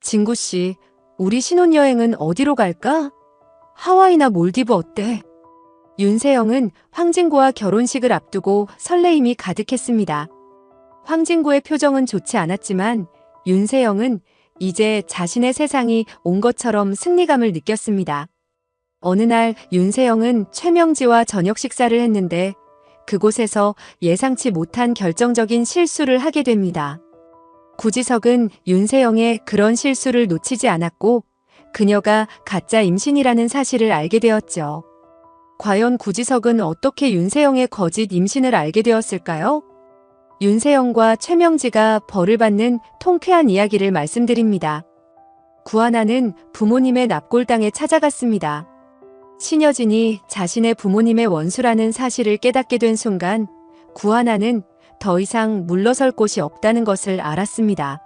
진구 씨, 우리 신혼여행은 어디로 갈까? 하와이나 몰디브 어때? 윤세영은 황진구와 결혼식을 앞두고 설레임이 가득했습니다. 황진구의 표정은 좋지 않았지만 윤세영은 이제 자신의 세상이 온 것처럼 승리감을 느꼈습니다. 어느 날 윤세영은 최명지와 저녁 식사를 했는데 그곳에서 예상치 못한 결정적인 실수를 하게 됩니다. 구지석은 윤세영의 그런 실수를 놓치지 않았고 그녀가 가짜 임신이라는 사실을 알게 되었죠. 과연 구지석은 어떻게 윤세영의 거짓 임신을 알게 되었을까요? 윤세영과 최명지가 벌을 받는 통쾌한 이야기를 말씀드립니다. 구하나는 부모님의 납골당에 찾아갔습니다. 신여진이 자신의 부모님의 원수라는 사실을 깨닫게 된 순간 구하나는 더 이상 물러설 곳이 없다는 것을 알았습니다.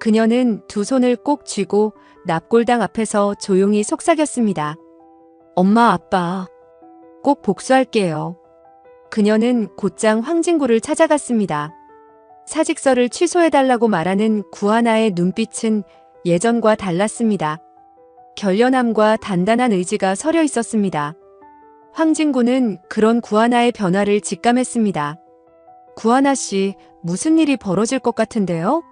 그녀는 두 손을 꼭 쥐고 납골당 앞에서 조용히 속삭였습니다. 엄마, 아빠, 꼭 복수할게요. 그녀는 곧장 황진구를 찾아갔습니다. 사직서를 취소해달라고 말하는 구하나의 눈빛은 예전과 달랐습니다. 결연함과 단단한 의지가 서려 있었습니다. 황진구는 그런 구하나의 변화를 직감했습니다. 구하나 씨, 무슨 일이 벌어질 것 같은데요?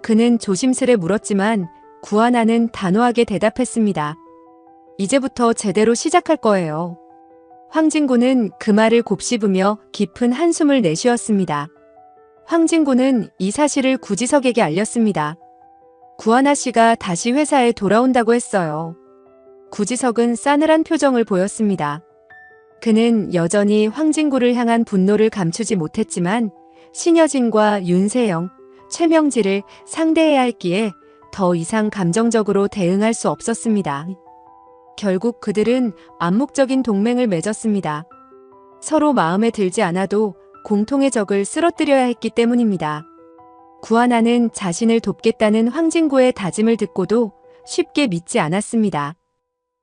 그는 조심스레 물었지만 구하나는 단호하게 대답했습니다. 이제부터 제대로 시작할 거예요. 황진구는 그 말을 곱씹으며 깊은 한숨을 내쉬었습니다. 황진구는 이 사실을 구지석에게 알렸습니다. 구하나 씨가 다시 회사에 돌아온다고 했어요. 구지석은 싸늘한 표정을 보였습니다. 그는 여전히 황진구를 향한 분노를 감추지 못했지만 신여진과 윤세영, 최명지를 상대해야 했기에 더 이상 감정적으로 대응할 수 없었습니다. 결국 그들은 암묵적인 동맹을 맺었습니다. 서로 마음에 들지 않아도 공통의 적을 쓰러뜨려야 했기 때문입니다. 구하나는 자신을 돕겠다는 황진구의 다짐을 듣고도 쉽게 믿지 않았습니다.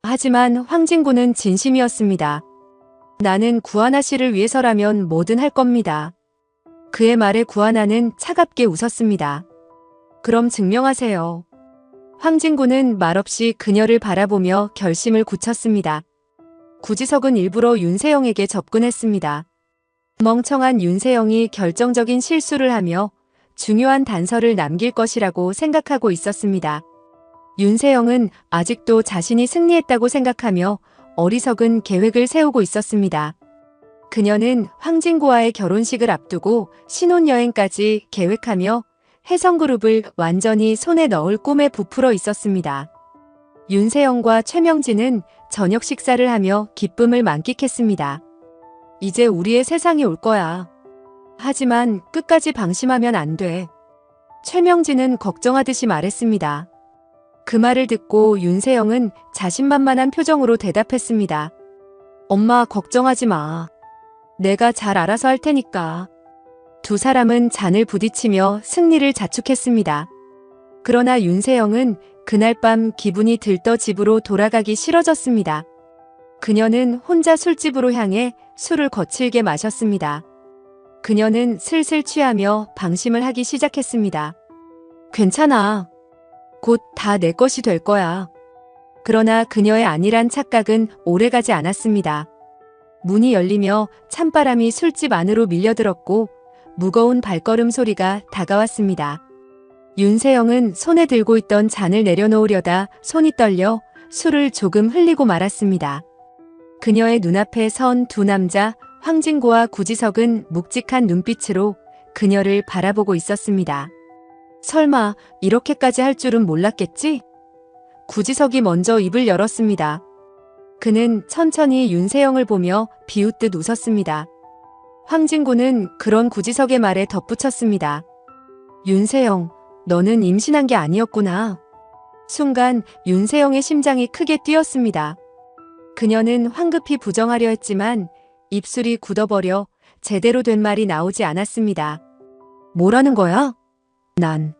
하지만 황진구는 진심이었습니다. 나는 구하나 씨를 위해서라면 뭐든 할 겁니다. 그의 말에 구하나는 차갑게 웃었습니다. 그럼 증명하세요. 황진구는 말없이 그녀를 바라보며 결심을 굳혔습니다. 구지석은 일부러 윤세영에게 접근했습니다. 멍청한 윤세영이 결정적인 실수를 하며 중요한 단서를 남길 것이라고 생각하고 있었습니다. 윤세영은 아직도 자신이 승리했다고 생각하며 어리석은 계획을 세우고 있었습니다. 그녀는 황진구와의 결혼식을 앞두고 신혼여행까지 계획하며 혜성그룹을 완전히 손에 넣을 꿈에 부풀어 있었습니다. 윤세영과 최명진은 저녁 식사를 하며 기쁨을 만끽했습니다. 이제 우리의 세상이 올 거야. 하지만 끝까지 방심하면 안 돼. 최명진은 걱정하듯이 말했습니다. 그 말을 듣고 윤세영은 자신만만한 표정으로 대답했습니다. 엄마 걱정하지 마. 내가 잘 알아서 할 테니까. 두 사람은 잔을 부딪히며 승리를 자축했습니다. 그러나 윤세영은 그날 밤 기분이 들떠 집으로 돌아가기 싫어졌습니다. 그녀는 혼자 술집으로 향해 술을 거칠게 마셨습니다. 그녀는 슬슬 취하며 방심을 하기 시작했습니다. 괜찮아. 곧 다 내 것이 될 거야. 그러나 그녀의 안일한 착각은 오래가지 않았습니다. 문이 열리며 찬바람이 술집 안으로 밀려들었고 무거운 발걸음 소리가 다가왔습니다. 윤세영은 손에 들고 있던 잔을 내려놓으려다 손이 떨려 술을 조금 흘리고 말았습니다. 그녀의 눈앞에 선 두 남자 황진구와 구지석은 묵직한 눈빛으로 그녀를 바라보고 있었습니다. 설마 이렇게까지 할 줄은 몰랐겠지? 구지석이 먼저 입을 열었습니다. 그는 천천히 윤세영을 보며 비웃듯 웃었습니다. 황진구는 그런 구지석의 말에 덧붙였습니다. 윤세영, 너는 임신한 게 아니었구나. 순간 윤세영의 심장이 크게 뛰었습니다. 그녀는 황급히 부정하려 했지만 입술이 굳어버려 제대로 된 말이 나오지 않았습니다. 뭐라는 거야? 난.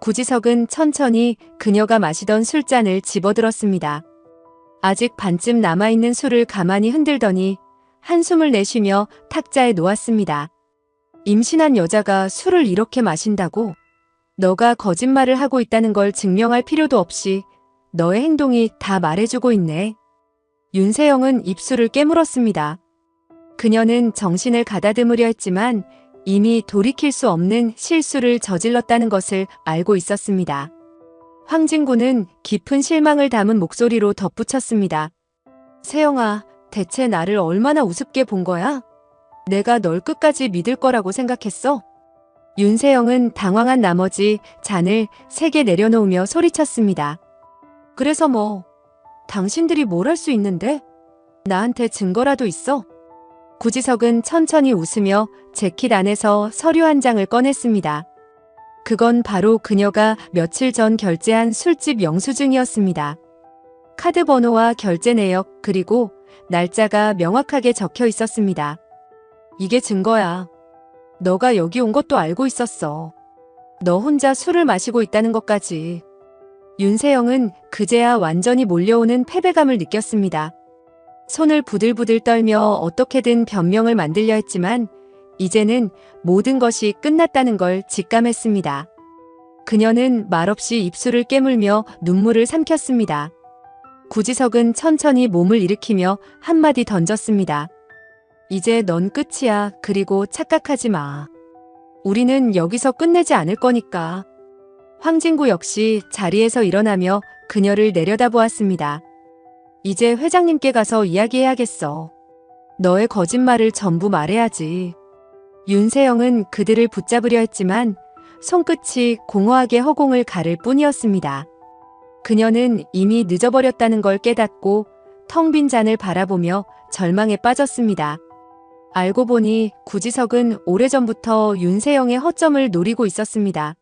구지석은 천천히 그녀가 마시던 술잔을 집어들었습니다. 아직 반쯤 남아있는 술을 가만히 흔들더니 한숨을 내쉬며 탁자에 놓았습니다. 임신한 여자가 술을 이렇게 마신다고? 너가 거짓말을 하고 있다는 걸 증명할 필요도 없이 너의 행동이 다 말해주고 있네. 윤세영은 입술을 깨물었습니다. 그녀는 정신을 가다듬으려 했지만 이미 돌이킬 수 없는 실수를 저질렀다는 것을 알고 있었습니다. 황진구는 깊은 실망을 담은 목소리로 덧붙였습니다. 세영아, 대체 나를 얼마나 우습게 본 거야? 내가 널 끝까지 믿을 거라고 생각했어? 윤세영은 당황한 나머지 잔을 세게 내려놓으며 소리쳤습니다. 그래서 뭐, 당신들이 뭘 할 수 있는데? 나한테 증거라도 있어? 구지석은 천천히 웃으며 재킷 안에서 서류 한 장을 꺼냈습니다. 그건 바로 그녀가 며칠 전 결제한 술집 영수증이었습니다. 카드 번호와 결제 내역 그리고 날짜가 명확하게 적혀 있었습니다. 이게 증거야. 너가 여기 온 것도 알고 있었어. 너 혼자 술을 마시고 있다는 것까지. 윤세영은 그제야 완전히 몰려오는 패배감을 느꼈습니다. 손을 부들부들 떨며 어떻게든 변명을 만들려 했지만 이제는 모든 것이 끝났다는 걸 직감했습니다. 그녀는 말없이 입술을 깨물며 눈물을 삼켰습니다. 구지석은 천천히 몸을 일으키며 한마디 던졌습니다. 이제 넌 끝이야. 그리고 착각하지 마. 우리는 여기서 끝내지 않을 거니까. 황진구 역시 자리에서 일어나며 그녀를 내려다보았습니다. 이제 회장님께 가서 이야기해야겠어. 너의 거짓말을 전부 말해야지. 윤세영은 그들을 붙잡으려 했지만 손끝이 공허하게 허공을 가를 뿐이었습니다. 그녀는 이미 늦어버렸다는 걸 깨닫고 텅 빈 잔을 바라보며 절망에 빠졌습니다. 알고 보니 구지석은 오래전부터 윤세영의 허점을 노리고 있었습니다.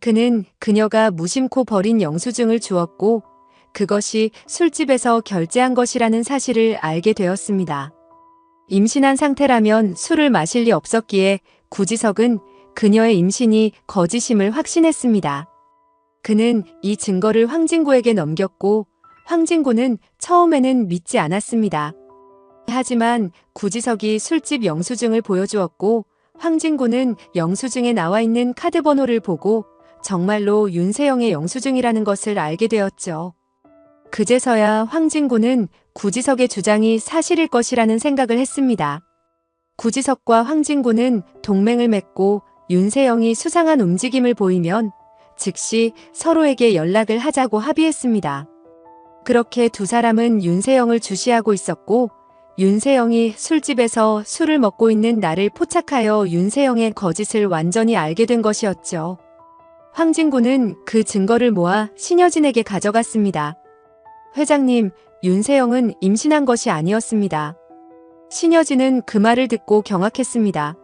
그는 그녀가 무심코 버린 영수증을 주었고 그것이 술집에서 결제한 것이라는 사실을 알게 되었습니다. 임신한 상태라면 술을 마실 리 없었기에 구지석은 그녀의 임신이 거짓임을 확신했습니다. 그는 이 증거를 황진구에게 넘겼고 황진구는 처음에는 믿지 않았습니다. 하지만 구지석이 술집 영수증을 보여주었고 황진구는 영수증에 나와 있는 카드 번호를 보고 정말로 윤세영의 영수증이라는 것을 알게 되었죠. 그제서야 황진구는 구지석의 주장이 사실일 것이라는 생각을 했습니다. 구지석과 황진구는 동맹을 맺고 윤세영이 수상한 움직임을 보이면 즉시 서로에게 연락을 하자고 합의했습니다. 그렇게 두 사람은 윤세영을 주시하고 있었고 윤세영이 술집에서 술을 먹고 있는 나를 포착하여 윤세영의 거짓을 완전히 알게 된 것이었죠. 황진구는 그 증거를 모아 신여진에게 가져갔습니다. 회장님, 윤세영은 임신한 것이 아니었습니다. 신여진은 그 말을 듣고 경악했습니다.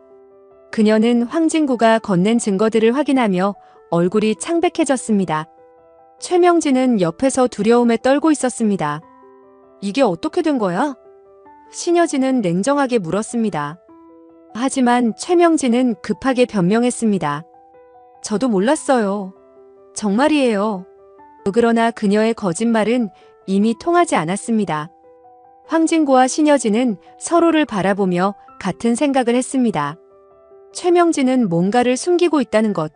그녀는 황진구가 건넨 증거들을 확인하며 얼굴이 창백해졌습니다. 최명진은 옆에서 두려움에 떨고 있었습니다. 이게 어떻게 된 거야? 신여진은 냉정하게 물었습니다. 하지만 최명진은 급하게 변명했습니다. 저도 몰랐어요. 정말이에요. 그러나 그녀의 거짓말은 이미 통하지 않았습니다. 황진구와 신여진은 서로를 바라보며 같은 생각을 했습니다. 최명진은 뭔가를 숨기고 있다는 것,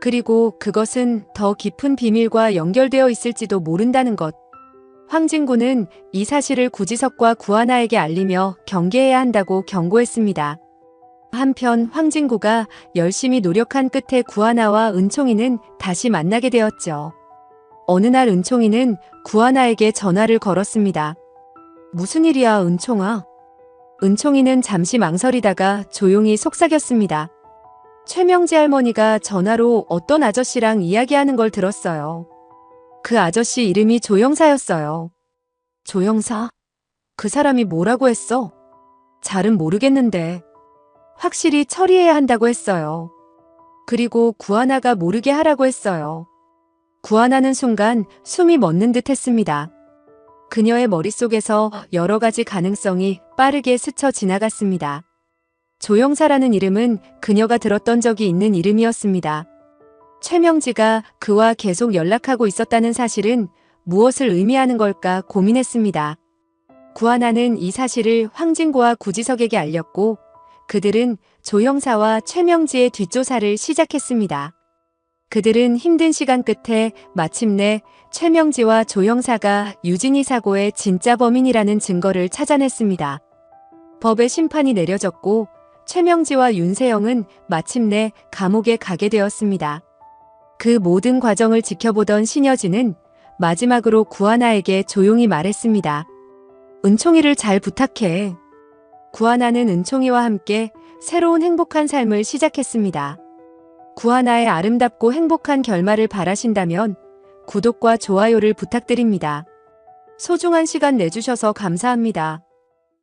그리고 그것은 더 깊은 비밀과 연결되어 있을지도 모른다는 것. 황진구는 이 사실을 구지석과 구하나에게 알리며 경계해야 한다고 경고했습니다. 한편 황진구가 열심히 노력한 끝에 구하나와 은총이는 다시 만나게 되었죠. 어느 날 은총이는 구하나에게 전화를 걸었습니다. 무슨 일이야, 은총아? 은총이는 잠시 망설이다가 조용히 속삭였습니다. 최명지 할머니가 전화로 어떤 아저씨랑 이야기하는 걸 들었어요. 그 아저씨 이름이 조영사였어요. 조영사? 그 사람이 뭐라고 했어? 잘은 모르겠는데. 확실히 처리해야 한다고 했어요. 그리고 구하나가 모르게 하라고 했어요. 구하나는 순간 숨이 멎는 듯 했습니다. 그녀의 머릿속에서 여러 가지 가능성이 빠르게 스쳐 지나갔습니다. 조영사라는 이름은 그녀가 들었던 적이 있는 이름이었습니다. 최명지가 그와 계속 연락하고 있었다는 사실은 무엇을 의미하는 걸까 고민했습니다. 구하나는 이 사실을 황진구와 구지석에게 알렸고 그들은 조형사와 최명지의 뒷조사를 시작했습니다. 그들은 힘든 시간 끝에 마침내 최명지와 조영사가 유진이 사고의 진짜 범인이라는 증거를 찾아냈습니다. 법의 심판이 내려졌고 최명지와 윤세영은 마침내 감옥에 가게 되었습니다. 그 모든 과정을 지켜보던 신여진은 마지막으로 구하나에게 조용히 말했습니다. 은총이를 잘 부탁해. 구하나는 은총이와 함께 새로운 행복한 삶을 시작했습니다. 구하나의 아름답고 행복한 결말을 바라신다면 구독과 좋아요를 부탁드립니다. 소중한 시간 내주셔서 감사합니다.